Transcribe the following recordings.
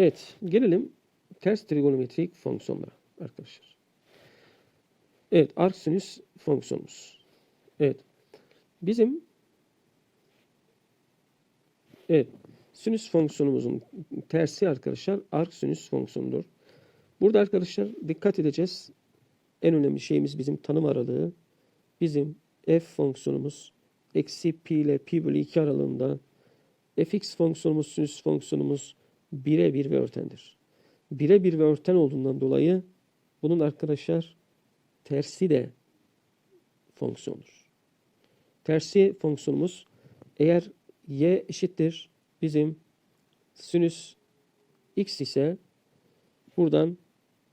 Evet, gelelim ters trigonometrik fonksiyonlara arkadaşlar. Evet, arc sinüs fonksiyonumuz. Evet. Bizim Evet, sinüs fonksiyonumuzun tersi arkadaşlar arc sinüs fonksiyonudur. Burada arkadaşlar dikkat edeceğiz. En önemli şeyimiz bizim tanım aralığı. Bizim f fonksiyonumuz eksi pi ile pi bölü 2 aralığında fx fonksiyonumuz, sinüs fonksiyonumuz birebir ve örtendir. Birebir ve örten olduğundan dolayı bunun arkadaşlar tersi de fonksiyondur. Tersi fonksiyonumuz eğer y eşittir bizim sinüs x ise buradan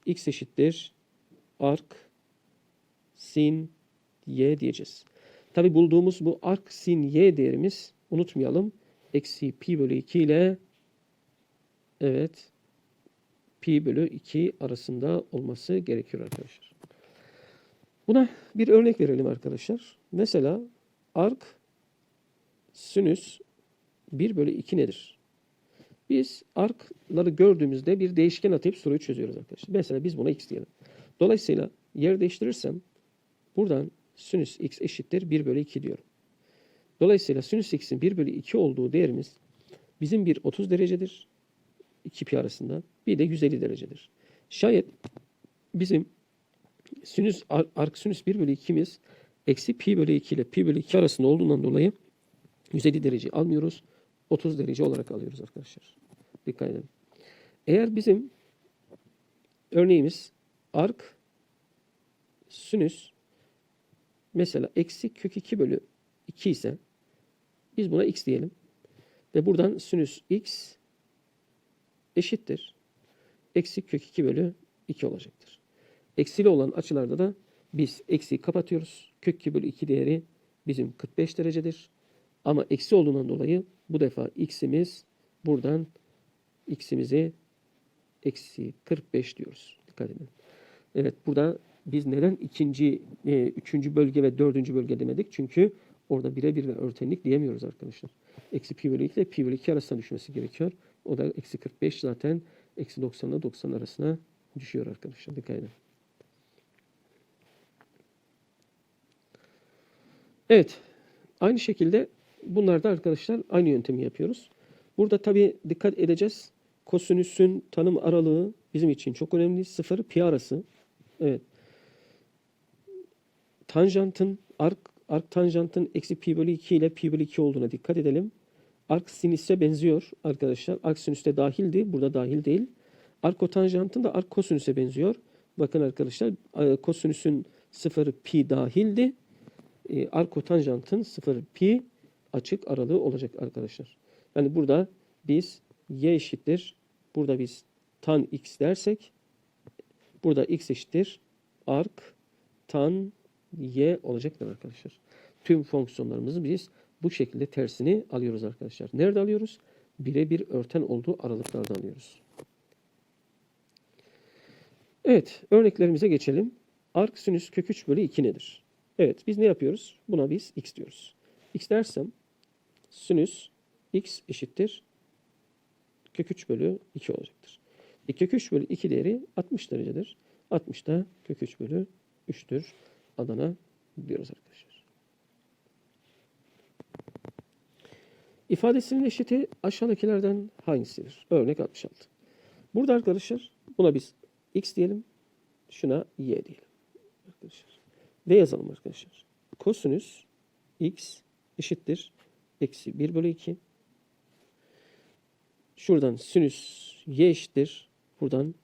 x eşittir arc sin y diyeceğiz. Tabi bulduğumuz bu arc sin y değerimiz unutmayalım. Eksi pi bölü 2 ile evet pi bölü 2 arasında olması gerekiyor arkadaşlar. Buna bir örnek verelim arkadaşlar. Mesela arc sinüs 1 bölü 2 nedir? Biz arcları gördüğümüzde bir değişken atayıp soruyu çözüyoruz arkadaşlar. Mesela biz buna x diyelim. Dolayısıyla yer değiştirirsem buradan sinüs x eşittir 1 bölü 2 diyorum. Dolayısıyla sinüs x'in 1 bölü 2 olduğu değerimiz bizim bir 30 derecedir. 2 pi arasında. Bir de 150 derecedir. Şayet bizim sinüs arc sinüs 1 bölü 2'miz eksi pi bölü 2 ile pi bölü 2 arasında olduğundan dolayı 150 derece almıyoruz. 30 derece olarak alıyoruz arkadaşlar. Dikkat edin. Eğer bizim örneğimiz arc sinüs mesela eksi kök 2 bölü 2 ise biz buna x diyelim. Ve buradan sinüs x eşittir. Eksi kök 2 bölü 2 olacaktır. Eksili olan açılarda da biz eksiyi kapatıyoruz. Kök 2 bölü 2 değeri bizim 45 derecedir. Ama eksi olduğundan dolayı bu defa x'imiz buradan x'imizi eksi 45 diyoruz. Dikkat edin. Evet burada biz neden ikinci, e, üçüncü bölge ve dördüncü bölge demedik? Çünkü orada birebir ve örtenlik diyemiyoruz arkadaşlar. Eksi pi bölü 2 ile pi bölü 2 arasına düşmesi gerekiyor. O da eksi 45 zaten eksi 90 ile 90 arasına düşüyor arkadaşlar. Dikkat edin. Evet. Aynı şekilde bunlarda arkadaşlar aynı yöntemi yapıyoruz. Burada tabi dikkat edeceğiz. Kosinüsün tanım aralığı bizim için çok önemli. Sıfır pi arası. Evet. Tanjantın, ark, ark tanjantın eksi pi bölü 2 ile pi bölü 2 olduğuna dikkat edelim. Ark sinüse benziyor arkadaşlar. Ark sinüste dahildi. Burada dahil değil. Ark kotanjantın da ark kosinüse benziyor. Bakın arkadaşlar kosinüsün sıfır pi dahildi. E, ark kotanjantın sıfır pi açık aralığı olacak arkadaşlar. Yani burada biz y eşittir. Burada biz tan x dersek burada x eşittir arc tan y olacaktır arkadaşlar. Tüm fonksiyonlarımızı biz bu şekilde tersini alıyoruz arkadaşlar. Nerede alıyoruz? Birebir örten olduğu aralıklarda alıyoruz. Evet, örneklerimize geçelim. Arc sinüs kök 3 bölü 2 nedir? Evet, biz ne yapıyoruz? Buna biz x diyoruz. x dersem sinüs x eşittir kök 3 bölü 2 olacaktır. E, kök 3 bölü 2 değeri 60 derecedir. 60 da kök 3 bölü 3'tür. Adana diyoruz arkadaşlar. İfadesinin eşiti aşağıdakilerden hangisidir? Örnek 66. Burada arkadaşlar buna biz x diyelim. Şuna y diyelim. Arkadaşlar. Ve yazalım arkadaşlar. Kosinüs x eşittir. Eksi 1 bölü 2. Şuradan sinüs y eşittir. Buradan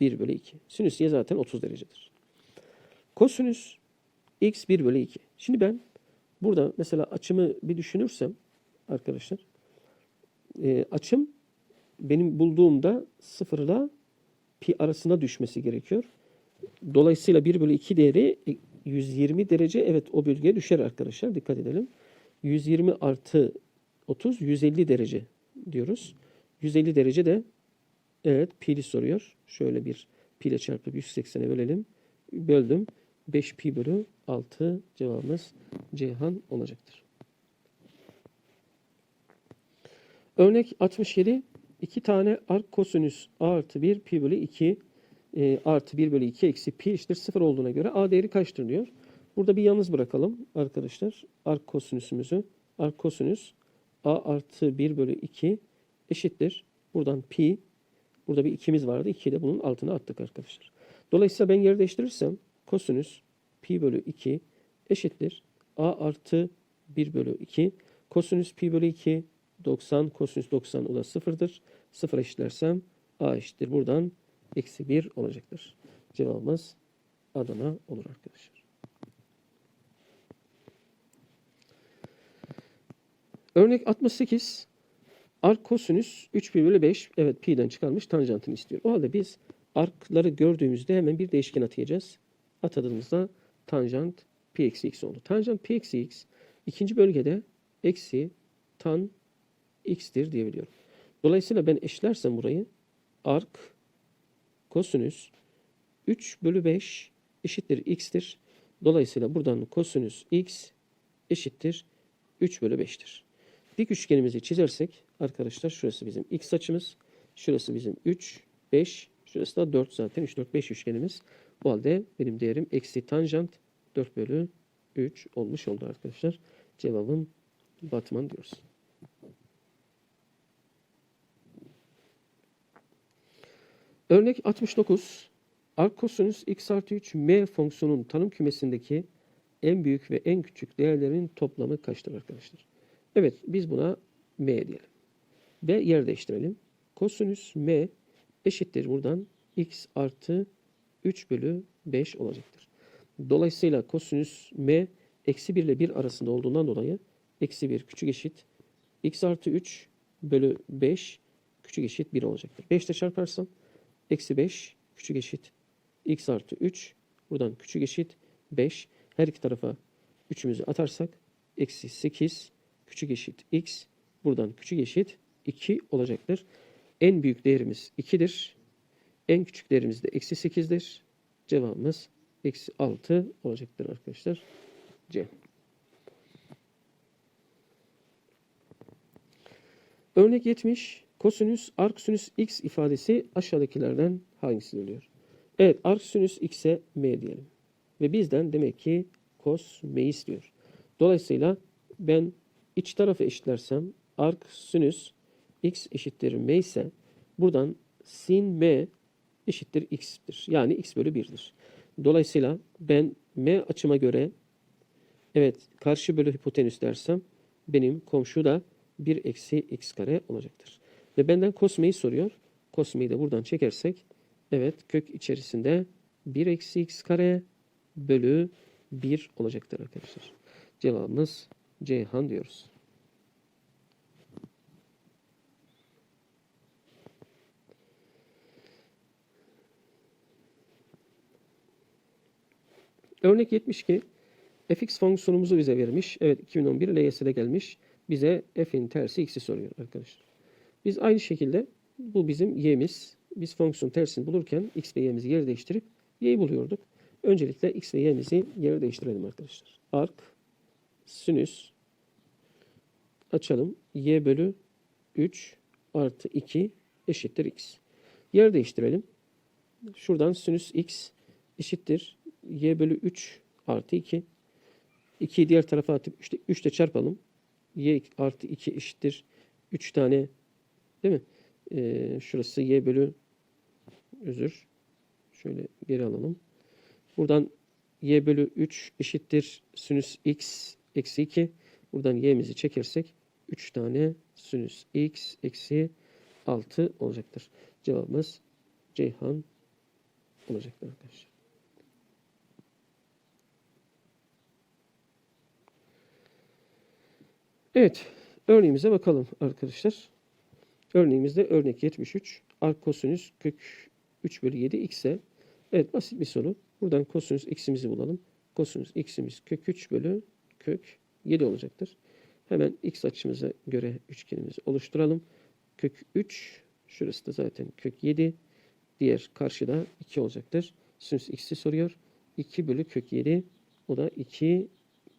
1 bölü 2. Sinüs y zaten 30 derecedir. Kosinüs x 1 bölü 2. Şimdi ben burada mesela açımı bir düşünürsem arkadaşlar e, açım benim bulduğumda 0 ile pi arasına düşmesi gerekiyor. Dolayısıyla 1 bölü 2 değeri 120 derece evet o bölgeye düşer arkadaşlar. Dikkat edelim. 120 artı 30 150 derece diyoruz. 150 derece de evet pi'li soruyor. Şöyle bir pi ile çarpıp 180'e bölelim. Böldüm. 5 pi bölü 6 cevabımız Ceyhan olacaktır. Örnek 67 2 tane ark kosinüs artı 1 pi bölü 2 e, artı 1 bölü 2 eksi pi eşittir 0 olduğuna göre a değeri kaçtır diyor. Burada bir yalnız bırakalım arkadaşlar. Ark kosinüsümüzü. Ark kosinüs a artı 1 bölü 2 eşittir. Buradan pi. Burada bir 2'miz vardı. 2'yi de bunun altına attık arkadaşlar. Dolayısıyla ben yer değiştirirsem kosinüs pi bölü 2 eşittir. a artı 1 bölü 2. Kosinüs pi bölü 2 90. Kosinüs 90 o da 0'dır. 0 eşitlersem a eşittir. Buradan eksi 1 olacaktır. Cevabımız Adana olur arkadaşlar. Örnek 68. Ark kosinüs 3 pi bölü 5. Evet pi'den çıkarmış tanjantını istiyor. O halde biz arkları gördüğümüzde hemen bir değişken atayacağız. Atadığımızda tanjant pi eksi x oldu. Tanjant pi eksi x ikinci bölgede eksi tan x'tir diyebiliyorum. Dolayısıyla ben eşlersem burayı ark kosinüs 3 bölü 5 eşittir x'tir. Dolayısıyla buradan kosinüs x eşittir 3 bölü 5'tir. Dik üçgenimizi çizersek arkadaşlar şurası bizim x açımız. Şurası bizim 3, 5. Şurası da 4 zaten. 3, 4, 5 üçgenimiz. O halde benim değerim eksi tanjant 4 bölü 3 olmuş oldu arkadaşlar. Cevabım Batman diyoruz. Örnek 69. Ark kosinüs x artı 3 m fonksiyonun tanım kümesindeki en büyük ve en küçük değerlerin toplamı kaçtır arkadaşlar? Evet biz buna m diyelim. Ve yer değiştirelim. Kosinüs m eşittir buradan x artı 3 bölü 5 olacaktır. Dolayısıyla kosinüs m eksi 1 ile 1 arasında olduğundan dolayı eksi 1 küçük eşit x artı 3 bölü 5 küçük eşit 1 olacaktır. 5 ile çarparsam eksi 5 küçük eşit x artı 3 buradan küçük eşit 5 her iki tarafa 3'ümüzü atarsak eksi 8 küçük eşit x buradan küçük eşit 2 olacaktır. En büyük değerimiz 2'dir. En küçük değerimiz de eksi 8'dir. Cevabımız eksi 6 olacaktır arkadaşlar. C. Örnek 70. Kosinüs arksinüs x ifadesi aşağıdakilerden hangisi oluyor? Evet arksinüs x'e m diyelim. Ve bizden demek ki kos m'yi istiyor. Dolayısıyla ben iç tarafı eşitlersem ark sinüs x eşittir m ise buradan sin m eşittir x'tir. Yani x bölü 1'dir. Dolayısıyla ben m açıma göre evet karşı bölü hipotenüs dersem benim komşu da 1 eksi x kare olacaktır. Ve benden kosmeyi soruyor. Kosmeyi de buradan çekersek evet kök içerisinde 1 eksi x kare bölü 1 olacaktır arkadaşlar. Cevabımız Ceyhan diyoruz. Örnek 72. fx fonksiyonumuzu bize vermiş. Evet 2011 LYS'de gelmiş. Bize f'in tersi x'i soruyor arkadaşlar. Biz aynı şekilde bu bizim y'miz. Biz fonksiyon tersini bulurken x ve y'mizi yer değiştirip y'yi buluyorduk. Öncelikle x ve y'mizi yer değiştirelim arkadaşlar. Ark sinüs açalım. y bölü 3 artı 2 eşittir x. Yer değiştirelim. Şuradan sinüs x eşittir. y bölü 3 artı 2. 2'yi diğer tarafa atıp işte 3 ile çarpalım. y artı 2 eşittir. 3 tane değil mi? Ee, şurası y bölü özür. Şöyle geri alalım. Buradan y bölü 3 eşittir sinüs x eksi 2. Buradan y'mizi çekersek 3 tane sinüs x eksi 6 olacaktır. Cevabımız Ceyhan olacaktır arkadaşlar. Evet. Örneğimize bakalım arkadaşlar. Örneğimizde örnek 73. Ark kosinüs kök 3 bölü 7 x'e. Evet basit bir soru. Buradan kosinüs x'imizi bulalım. Kosinüs x'imiz kök 3 bölü kök 7 olacaktır. Hemen x açımıza göre üçgenimizi oluşturalım. Kök 3 şurası da zaten kök 7. Diğer karşıda 2 olacaktır. Sinüs x'i soruyor. 2 bölü kök 7. O da 2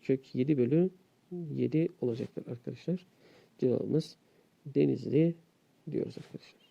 kök 7 bölü 7 olacaktır arkadaşlar. Cevabımız Denizli diyoruz arkadaşlar.